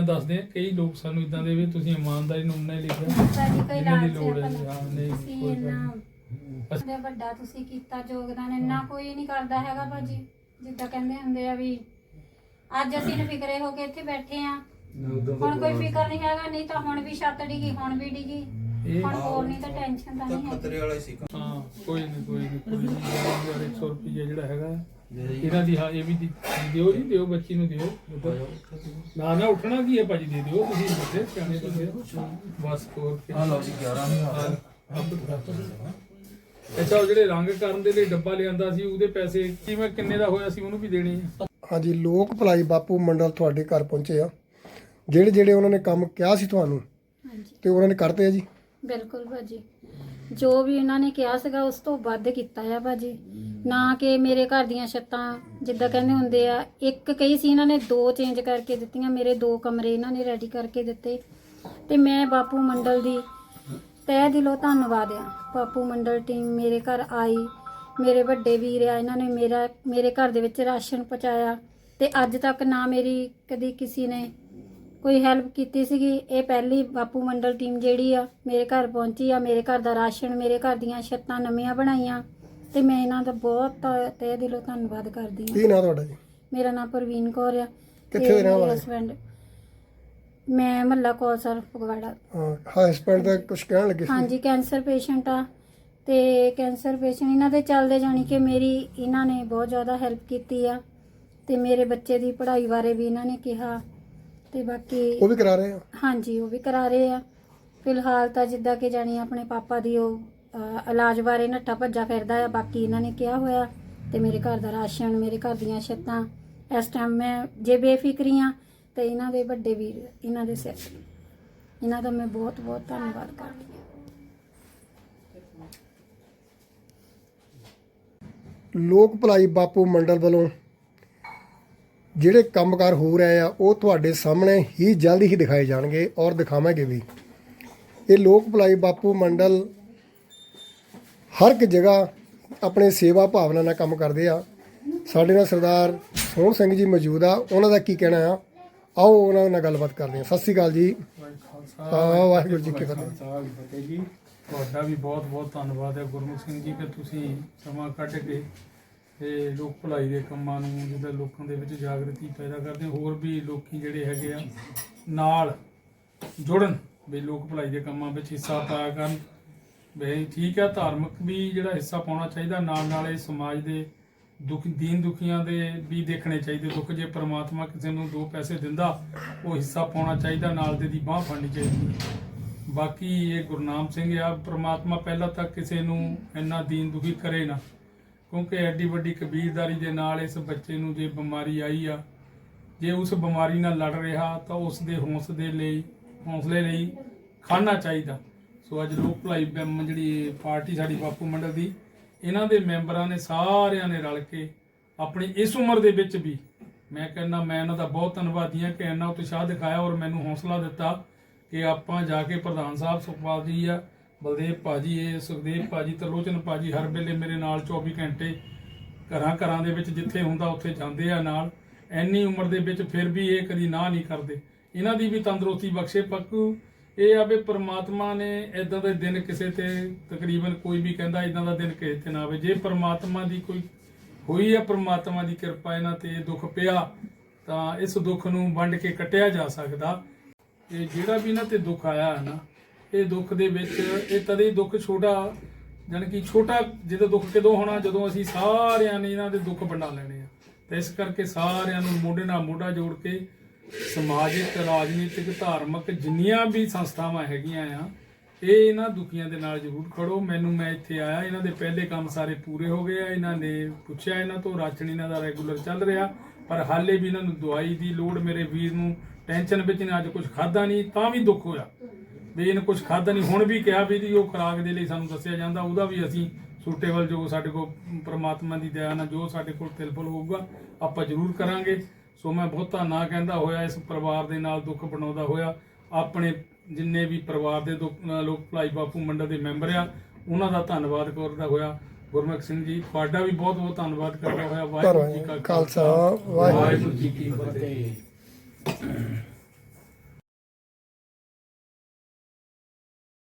ਦੱਸਦੇ ਆ ਕਈ ਲੋਕ ਸਾਨੂੰ ਇਦਾਂ ਦੇ ਵੀ ਤੁਸੀਂ ਇਮਾਨਦਾਰੀ ਨੂੰ ਨਹੀਂ ਲਿਖਿਆ ਸਾਡੀ ਕੋਈ ਇਹਨਾਂ ਦੀ ਲੋੜ ਹੈ। ਨਹੀਂ, ਕੋਈ ਵੱਡਾ ਤੁਸੀਂ ਕੀਤਾ ਯੋਗਦਾਨ ਇੰਨਾ ਕੋਈ ਨਹੀਂ ਕਰਦਾ ਹੈਗਾ ਭਾਜੀ। ਜਿੱਦਾਂ ਕਹਿੰਦੇ ਹੁੰਦੇ ਆ ਵੀ ਅੱਜ ਅਸੀਂ ਨਿਫਿਕਰੇ ਹੋ ਕੇ ਇੱਥੇ ਬੈਠੇ ਆ ਹੁਣ ਕੋਈ ਫਿਕਰ ਨਹੀਂ ਹੈਗਾ ਨਹੀਂ ਤਾਂ ਹੁਣ ਵੀ ਛੱਤ ਡਿੱਗੀ ਹੁਣ ਵੀ ਡਿੱਗੀ। ਇਹ ਹੁਣ ਹੋਰ ਨਹੀਂ ਤਾਂ ਟੈਨਸ਼ਨ ਤਾਂ ਨਹੀਂ ਹੈ ਖਤਰੇ ਵਾਲਾ ਹੀ ਸੀ ਹਾਂ ਕੋਈ ਨਹੀਂ ਕੋਈ ਨਹੀਂ ਕੋਈ ਨਹੀਂ 100 ਰੁਪਏ ਜਿਹੜਾ ਹੈਗਾ ਇਹਨਾਂ ਦੀ ਹਾਂ ਇਹ ਵੀ ਦੀ- ਦਿਓ ਜੀ ਦਿਓ ਬੱਚੀ ਨੂੰ ਦਿਓ। ਨਾ ਨਾ ਉੱਠਣਾ ਕੀ ਹੈ ਭਾਜੀ? ਦੇ ਦਿਓ ਤੁਸੀਂ ਬੱਚੇ ਸਿਆਣੇ ਬੰਦੇ ਹੋ। ਬਸ ਹੋਰ ਕੀ। ਆ ਲਓ ਜੀ 11000 ਅੱਛਾ ਉਹ ਜਿਹੜੇ ਰੰਗ ਕਰਨ ਦੇ ਲਈ ਡੱਬਾ ਲਿਆਂਦਾ ਸੀ ਉਹਦੇ ਪੈਸੇ ਕਿਵੇਂ ਕਿੰਨੇ ਦਾ ਹੋਇਆ ਸੀ ਉਹਨੂੰ ਵੀ ਦੇਣੇ ਆ। ਹਾਂਜੀ ਲੋਕ ਭਲਾਈ ਬਾਪੂ ਮੰਡਲ ਤੁਹਾਡੇ ਘਰ ਪਹੁੰਚੇ ਆ। ਜਿਹੜੇ ਜਿਹੜੇ ਉਹਨਾਂ ਨੇ ਕੰਮ ਕਿਹਾ ਸੀ ਤੁਹਾਨੂੰ ਹਾਂਜੀ। ਤੇ ਉਹਨਾਂ ਨੇ ਕਰਤੇ ਆ ਜੀ। ਬਿਲਕੁਲ ਭਾਜੀ। ਜੋ ਵੀ ਉਹਨਾਂ ਨੇ ਕਿਹਾ ਸੀਗਾ ਉਸ ਤੋਂ ਵੱਧ ਕੀਤਾ ਆ ਭਾਜੀ। ਨਾ ਕਿ ਮੇਰੇ ਘਰ ਦੀਆਂ ਛੱਤਾਂ, ਜਿੱਦਾਂ ਕਹਿੰਦੇ ਹੁੰਦੇ ਆ, ਇੱਕ ਕਈ ਸੀ ਇਹਨਾਂ ਨੇ ਦੋ ਚੇਂਜ ਕਰਕੇ ਦਿੱਤੀਆਂ, ਮੇਰੇ ਦੋ ਕਮਰੇ ਇਹਨਾਂ ਨੇ ਰੈਡੀ ਕਰਕੇ ਦਿੱਤੇ। ਤੇ ਮੈਂ ਬਾਪੂ ਮੰਡਲ ਦੀ ਤਹਿ ਦਿਲੋਂ ਧੰਨਵਾਦ ਆ। ਬਾਪੂ ਮੰਡਲ ਟੀਮ ਮੇਰੇ ਘਰ ਆਈ, ਮੇਰੇ ਵੱਡੇ ਵੀਰ ਆ, ਇਹਨਾਂ ਨੇ ਮੇਰਾ, ਮੇਰੇ ਘਰ ਦੇ ਵਿੱਚ ਰਾਸ਼ਨ ਪਹੁੰਚਾਇਆ। ਤੇ ਅੱਜ ਤੱਕ ਨਾ ਮੇਰੀ ਕਦੀ ਕਿਸੇ ਨੇ ਕੋਈ ਹੈਲਪ ਕੀਤੀ ਸੀਗੀ? ਇਹ ਪਹਿਲੀ ਬਾਪੂ ਮੰਡਲ ਟੀਮ ਜਿਹੜੀ ਆ ਮੇਰੇ ਘਰ ਪਹੁੰਚੀ ਆ ਮੇਰੇ ਘਰ ਦਾ ਰਾਸ਼ਨ ਮੇਰੇ ਘਰ ਦੀਆਂ ਛੱਤਾਂ ਨਵੀਆਂ ਬਣਾਈਆਂ। ਤੇ ਮੈਂ ਇਹਨਾਂ ਦਾ ਬਹੁਤ ਤਹਿ ਦਿਲੋਂ ਧੰਨਵਾਦ ਕਰਦੀ ਹਾਂ। ਕੀ ਨਾਂ ਤੁਹਾਡਾ ਜੀ? ਮੇਰਾ ਨਾਮ ਪ੍ਰਵੀਨ ਕੌਰ ਆ। ਕਿੱਥੇ ਦੇ ਰਹਿਣ ਵਾਲੇ? ਹਸਬੈਂਡ ਮੈਂ ਮੱਲਾ ਕੌਸਰ ਫਗਵਾੜਾ। ਹਾਂ ਹਸਬੈਂਡ ਦਾ ਕੁਝ ਕਹਿਣ ਲੱਗੇ ਸੀ? ਹਾਂਜੀ ਕੈਂਸਰ ਪੇਸ਼ੈਂਟ ਆ। ਤੇ ਕੈਂਸਰ ਪੇਸ਼ੈਂਟ ਇਹਨਾਂ ਦੇ ਚੱਲਦੇ ਜਾਣੀ ਕਿ ਮੇਰੀ ਇਹਨਾਂ ਨੇ ਬਹੁਤ ਜ਼ਿਆਦਾ ਹੈਲਪ ਕੀਤੀ ਆ। ਤੇ ਮੇਰੇ ਬੱਚੇ ਦੀ ਪੜ੍ਹਾਈ ਬਾਰੇ ਵੀ ਇਹਨਾਂ ਨੇ ਕਿਹਾ। ਤੇ ਬਾਕੀ ਉਹ ਵੀ ਕਰਾ ਰਹੇ ਆ? ਹਾਂਜੀ ਉਹ ਵੀ ਕਰਾ ਰਹੇ ਆ। ਫਿਲਹਾਲ ਤਾਂ ਜਿੱਦਾਂ ਕਿ ਜਾਣੀ ਆਪਣੇ ਪਾਪਾ ਦੀ ਉਹ ਇਲਾਜ ਬਾਰੇ ਨੱਠਾ ਭੱਜਾ ਫਿਰਦਾ ਆ ਬਾਕੀ ਇਹਨਾਂ ਨੇ ਕਿਹਾ ਹੋਇਆ ਤੇ ਮੇਰੇ ਘਰ ਦਾ ਰਾਸ਼ਨ ਮੇਰੇ ਘਰ ਦੀਆਂ ਛੱਤਾਂ ਇਸ ਟਾਈਮ ਮੈਂ ਜੇ ਬੇਫਿਕਰੀ ਆ ਤੇ ਇਹਨਾਂ ਦੇ ਵੱਡੇ ਵੀਰ ਇਹਨਾਂ ਦੇ ਸਿਰ। ਤੇ। ਇਹਨਾਂ ਦਾ ਮੈਂ ਬਹੁਤ ਬਹੁਤ ਧੰਨਵਾਦ ਕਰਦੀ ਹਾਂ। ਲੋਕ ਭਲਾਈ ਬਾਪੂ ਮੰਡਲ ਵੱਲੋਂ ਜਿਹੜੇ ਕੰਮਕਾਰ ਹੋ ਰਹੇ ਆ ਉਹ ਤੁਹਾਡੇ ਸਾਹਮਣੇ ਹੀ ਜਲਦੀ ਹੀ ਦਿਖਾਏ ਜਾਣਗੇ ਔਰ ਦਿਖਾਵਾਂਗੇ ਵੀ। ਇਹ ਲੋਕ ਭਲਾਈ ਬਾਪੂ ਮੰਡਲ ਹਰ ਇੱਕ ਜਗ੍ਹਾ ਆਪਣੇ ਸੇਵਾ ਭਾਵਨਾ ਨਾਲ ਕੰਮ ਕਰਦੇ ਆ। ਸਾਡੇ ਨਾਲ ਸਰਦਾਰ ਸੋਹਣ ਸਿੰਘ ਜੀ ਮੌਜੂਦ ਆ ਉਹਨਾਂ ਦਾ ਕੀ ਕਹਿਣਾ ਆ? ਆਓ ਉਹਨਾਂ ਨਾਲ ਗੱਲਬਾਤ ਕਰਦੇ ਹਾਂ ਸਤਿ ਸ਼੍ਰੀ ਅਕਾਲ ਜੀ। ਵਾਹਿਗੁਰੂ ਜੀ ਕੀ ਫਤਿਹ। ਜੀ ਤੁਹਾਡਾ ਵੀ ਬਹੁਤ ਬਹੁਤ ਧੰਨਵਾਦ ਹੈ। ਗੁਰਮੁਖ ਸਿੰਘ ਜੀ ਕਿ ਤੁਸੀਂ ਸਮਾਂ ਕੱਢ ਕੇ ਤੇ ਲੋਕ ਭਲਾਈ ਦੇ ਕੰਮਾਂ ਨੂੰ ਜਿਹਦਾ ਲੋਕਾਂ ਦੇ ਵਿੱਚ ਜਾਗਰਤੀ ਪੈਦਾ ਕਰਦੇ ਹੋਰ ਵੀ ਲੋਕੀ ਜਿਹੜੇ ਹੈਗੇ ਆ, ਨਾਲ ਜੁੜਨ ਵੀ ਲੋਕ ਭਲਾਈ ਦੇ ਕੰਮਾਂ ਵਿੱਚ ਹਿੱਸਾ ਪਾਇਆ ਕਰਨ। ਵੀ ਠੀਕ ਆ, ਧਾਰਮਿਕ ਵੀ ਜਿਹੜਾ ਹਿੱਸਾ ਪਾਉਣਾ ਚਾਹੀਦਾ, ਨਾਲ ਨਾਲ ਇਹ ਸਮਾਜ ਦੇ ਦੁੱਖ, ਦੀਨ ਦੁਖੀਆਂ ਦੇ ਵੀ ਦੇਖਣੇ ਚਾਹੀਦੇ। ਦੁੱਖ ਜੇ ਪ੍ਰਮਾਤਮਾ ਕਿਸੇ ਨੂੰ ਦੋ ਪੈਸੇ ਦਿੰਦਾ, ਉਹ ਹਿੱਸਾ ਪਾਉਣਾ ਚਾਹੀਦਾ, ਨਾਲ ਦੇ ਦੀ ਬਾਹ ਫੜਨੀ ਚਾਹੀਦੀ। ਬਾਕੀ ਇਹ ਗੁਰਨਾਮ ਸਿੰਘ ਆ, ਪ੍ਰਮਾਤਮਾ ਪਹਿਲਾਂ ਤੱਕ ਕਿਸੇ ਨੂੰ ਇੰਨਾ ਦੀਨ ਦੁਖੀ ਕਰੇ ਨਾ। ਕਿਉਂਕਿ ਐਡੀ ਵੱਡੀ ਕਬੀਰਦਾਰੀ ਦੇ ਨਾਲ ਇਸ ਬੱਚੇ ਨੂੰ ਜੇ ਬਿਮਾਰੀ ਆਈ ਆ, ਜੇ ਉਸ ਬਿਮਾਰੀ ਨਾਲ ਲੜ ਰਿਹਾ ਤਾਂ ਉਸ ਦੇ ਹੌਸਲੇ ਲਈ ਹੌਸਲੇ ਲਈ ਖਾਣਾ ਚਾਹੀਦਾ। ਸੋ ਅੱਜ ਲੋਕ ਭਲਾਈ ਬੈਮ ਜਿਹੜੀ ਪਾਰਟੀ ਸਾਡੀ ਬਾਪੂ ਮੰਡਲ ਦੀ, ਇਹਨਾਂ ਦੇ ਮੈਂਬਰਾਂ ਨੇ ਸਾਰਿਆਂ ਨੇ ਰਲ ਕੇ ਆਪਣੀ ਇਸ ਉਮਰ ਦੇ ਵਿੱਚ ਵੀ ਮੈਂ ਕਹਿੰਦਾ, ਮੈਂ ਇਹਨਾਂ ਦਾ ਬਹੁਤ ਧੰਨਵਾਦੀ ਹਾਂ ਕਿ ਇਹਨਾਂ ਉਤਸ਼ਾਹ ਦਿਖਾਇਆ ਔਰ ਮੈਨੂੰ ਹੌਸਲਾ ਦਿੱਤਾ ਕਿ ਆਪਾਂ ਜਾ ਕੇ ਪ੍ਰਧਾਨ ਸਾਹਿਬ ਸੁਖਪਾਲ ਜੀ ਆ ਬਲਦੇਵ ਭਾਜੀ, ਇਹ ਸੁਖਦੇਵ ਭਾਜੀ, ਤਰਲੋਚਨ ਭਾਜੀ, ਹਰ ਵੇਲੇ ਮੇਰੇ ਨਾਲ 24 ਘੰਟੇ ਘਰਾਂ ਘਰਾਂ ਦੇ ਵਿੱਚ ਜਿੱਥੇ ਹੁੰਦਾ ਉੱਥੇ ਜਾਂਦੇ ਆ ਨਾਲ। ਐਨੀ ਉਮਰ ਦੇ ਵਿੱਚ ਫਿਰ ਵੀ ਇਹ ਕਦੀ ਨਾ ਨਹੀਂ ਕਰਦੇ। ਇਹਨਾਂ ਦੀ ਵੀ ਤੰਦਰੁਸਤੀ ਬਖਸ਼ੇ ਪੱਕੂ। ਇਹ ਆ ਵੀ ਪ੍ਰਮਾਤਮਾ ਨੇ ਇਦਾਂ ਦੇ ਦਿਨ ਕਿਸੇ ਤੇ ਤਕਰੀਬਨ ਕੋਈ ਵੀ ਕਹਿੰਦਾ ਇਦਾਂ ਦਾ ਦਿਨ ਕਿਸੇ ਤੇ ਨਾ ਆਵੇ। ਜੇ ਪ੍ਰਮਾਤਮਾ ਦੀ ਕੋਈ ਹੋਈ ਹੈ ਪ੍ਰਮਾਤਮਾ ਦੀ ਕਿਰਪਾ ਇਹਨਾਂ ਤੇ ਦੁੱਖ ਪਿਆ, ਤਾਂ ਇਸ ਦੁੱਖ ਨੂੰ ਵੰਡ ਕੇ ਕੱਟਿਆ ਜਾ ਸਕਦਾ। ਇਹ ਜਿਹੜਾ ਵੀ ਇਹਨਾਂ ਤੇ ਦੁੱਖ ਆਇਆ ਹੈ ਨਾ ਇਹ ਦੁੱਖ ਦੇ ਵਿੱਚ, ਇਹ ਤਦੇ ਹੀ ਦੁੱਖ ਛੋਟਾ, ਜਾਣੀ ਕਿ ਛੋਟਾ ਜਦੋਂ ਦੁੱਖ ਕਦੋਂ ਹੋਣਾ? ਜਦੋਂ ਅਸੀਂ ਸਾਰਿਆਂ ਨੇ ਇਹਨਾਂ ਦੇ ਦੁੱਖ ਵੰਡਾ ਲੈਣੇ ਆ। ਤੇ ਇਸ ਕਰਕੇ ਸਾਰਿਆਂ ਨੂੰ ਮੋਢੇ ਨਾਲ ਮੋਢਾ ਜੋੜ ਕੇ ਸਮਾਜਿਕ, ਰਾਜਨੀਤਿਕ, ਧਾਰਮਿਕ ਜਿੰਨੀਆਂ ਵੀ ਸੰਸਥਾਵਾਂ ਹੈਗੀਆਂ ਆ, ਇਹ ਇਹਨਾਂ ਦੁਖੀਆਂ ਦੇ ਨਾਲ ਜ਼ਰੂਰ ਖੜੋ। ਮੈਨੂੰ ਮੈਂ ਇੱਥੇ ਆਇਆ, ਇਹਨਾਂ ਦੇ ਪਹਿਲੇ ਕੰਮ ਸਾਰੇ ਪੂਰੇ ਹੋ ਗਏ ਆ। ਇਹਨਾਂ ਨੇ ਪੁੱਛਿਆ ਇਹਨਾਂ ਤੋਂ, ਰਾਸ਼ਨ ਇਹਨਾਂ ਦਾ ਰੈਗੂਲਰ ਚੱਲ ਰਿਹਾ, ਪਰ ਹਾਲੇ ਵੀ ਇਹਨਾਂ ਨੂੰ ਦਵਾਈ ਦੀ ਲੋੜ ਮੇਰੇ ਵੀਰ ਨੂੰ ਟੈਨਸ਼ਨ ਵਿੱਚ ਨੇ, ਅੱਜ ਕੁਝ ਖਾਦਾ ਨਹੀਂ, ਤਾਂ ਵੀ ਦੁੱਖ ਹੋਇਆ। ਵੀ ਇਹਨੇ ਕੁਝ ਖਾਦਾ ਨਹੀਂ। ਹੁਣ ਵੀ ਕਿਹਾ ਵੀ ਜੀ ਉਹ ਖੁਰਾਕ ਦੇ ਲਈ ਸਾਨੂੰ ਦੱਸਿਆ ਜਾਂਦਾ ਉਹਦਾ ਵੀ ਅਸੀਂ ਸੂਟੇਬਲ ਜੋ ਸਾਡੇ ਕੋਲ ਪ੍ਰਮਾਤਮਾ ਦੀ ਦਇਆ ਨਾਲ ਜੋ ਸਾਡੇ ਕੋਲ ਤਿਲਫਲ ਹੋਊਗਾ ਆਪਾਂ ਜ਼ਰੂਰ ਕਰਾਂਗੇ। ਸੋ ਮੈਂ ਬਹੁਤਾ ਨਾ ਕਹਿੰਦਾ ਹੋਇਆ ਇਸ ਪਰਿਵਾਰ ਦੇ ਨਾਲ ਦੁੱਖ ਬਣਾਉਂਦਾ ਹੋਇਆ ਆਪਣੇ ਜਿੰਨੇ ਵੀ ਪਰਿਵਾਰ ਦੇ ਲੋਕ ਭਲਾਈ ਬਾਪੂ ਮੰਡਲ ਦੇ ਮੈਂਬਰ ਆ ਉਹਨਾਂ ਦਾ ਧੰਨਵਾਦ ਕਰਦਾ ਹੋਇਆ। ਗੁਰਮੁਖ ਸਿੰਘ ਜੀ ਤੁਹਾਡਾ ਵੀ ਬਹੁਤ ਬਹੁਤ ਧੰਨਵਾਦ ਕਰਦਾ ਹੋਇਆ। ਵਾਹਿਗੁਰੂ ਜੀ ਕਾ ਖਾਲਸਾ। ਵਾਹਿਗੁਰੂ ਜੀ ਕੀ ਫਤਿਹ।